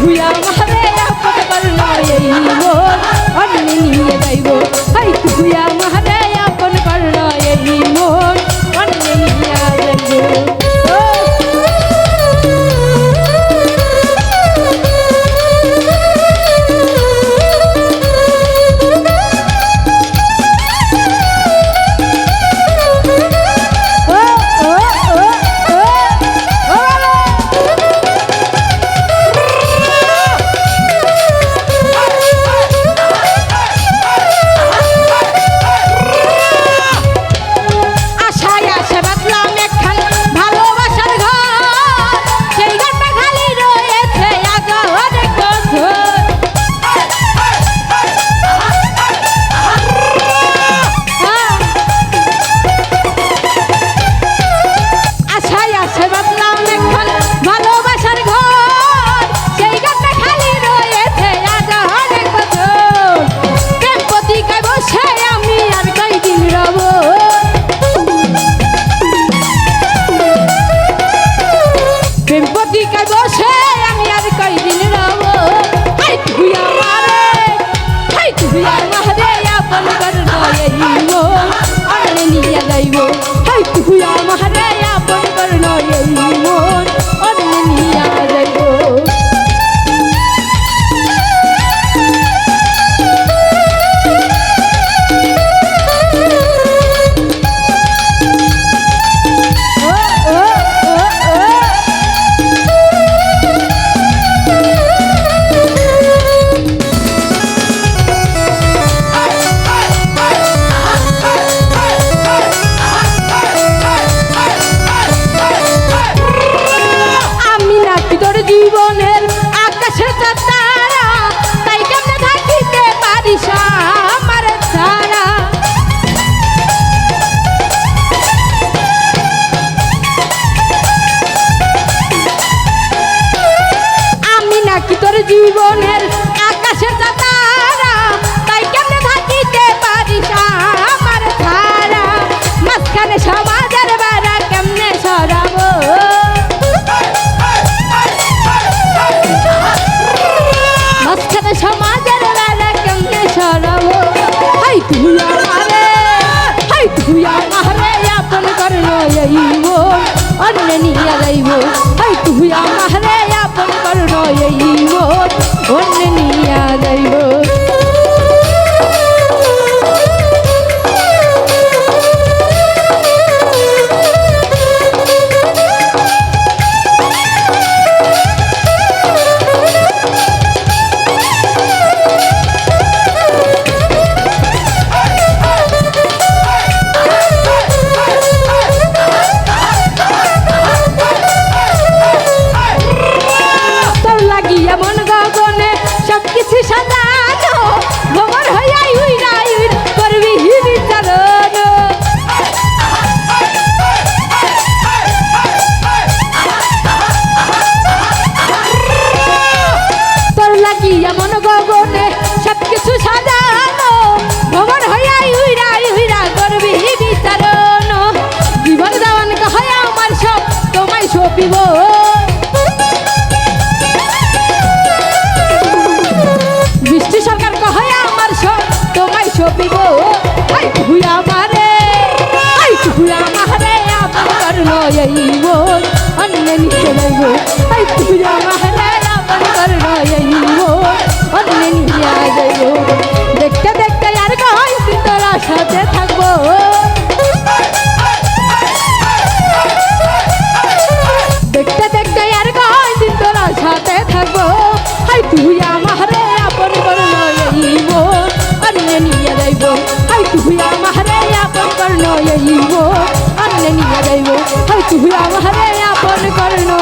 ভুয়া মারে আপন করনাই এইবো অন্য নিয়ে যাইবো। হাই ভুয়া মারে আপন করনাই এইবো আমারে আপন কর নয়ইব অনে নিয়ে যাইব। হাই তুই আমারে আপন কর নয়ইব অনে জীবনের আকাশে তারা নয়ইব অন্য নিয়া যাইব। হাই তুই আমারে আপন কর নয়ইব অন্য নিয়া যাইব। নয়ইব অন্য নিচে যাইব আই তুই আমারে আপন কর নয়ইব অন্য নিয়ে যাইব দেখতে দেখতে আর কই তোরা সাথে থাকব। দেখতে দেখতে আর কয়দিন তোরা সাথে থাকব। হাই তুই আমারে আপন কর নয়ইব অন্য নিয়ে যাইব। হাই তুই আমারে আপন কর অন্য নিয়ে যাইব। তুই আমারে আপন করনো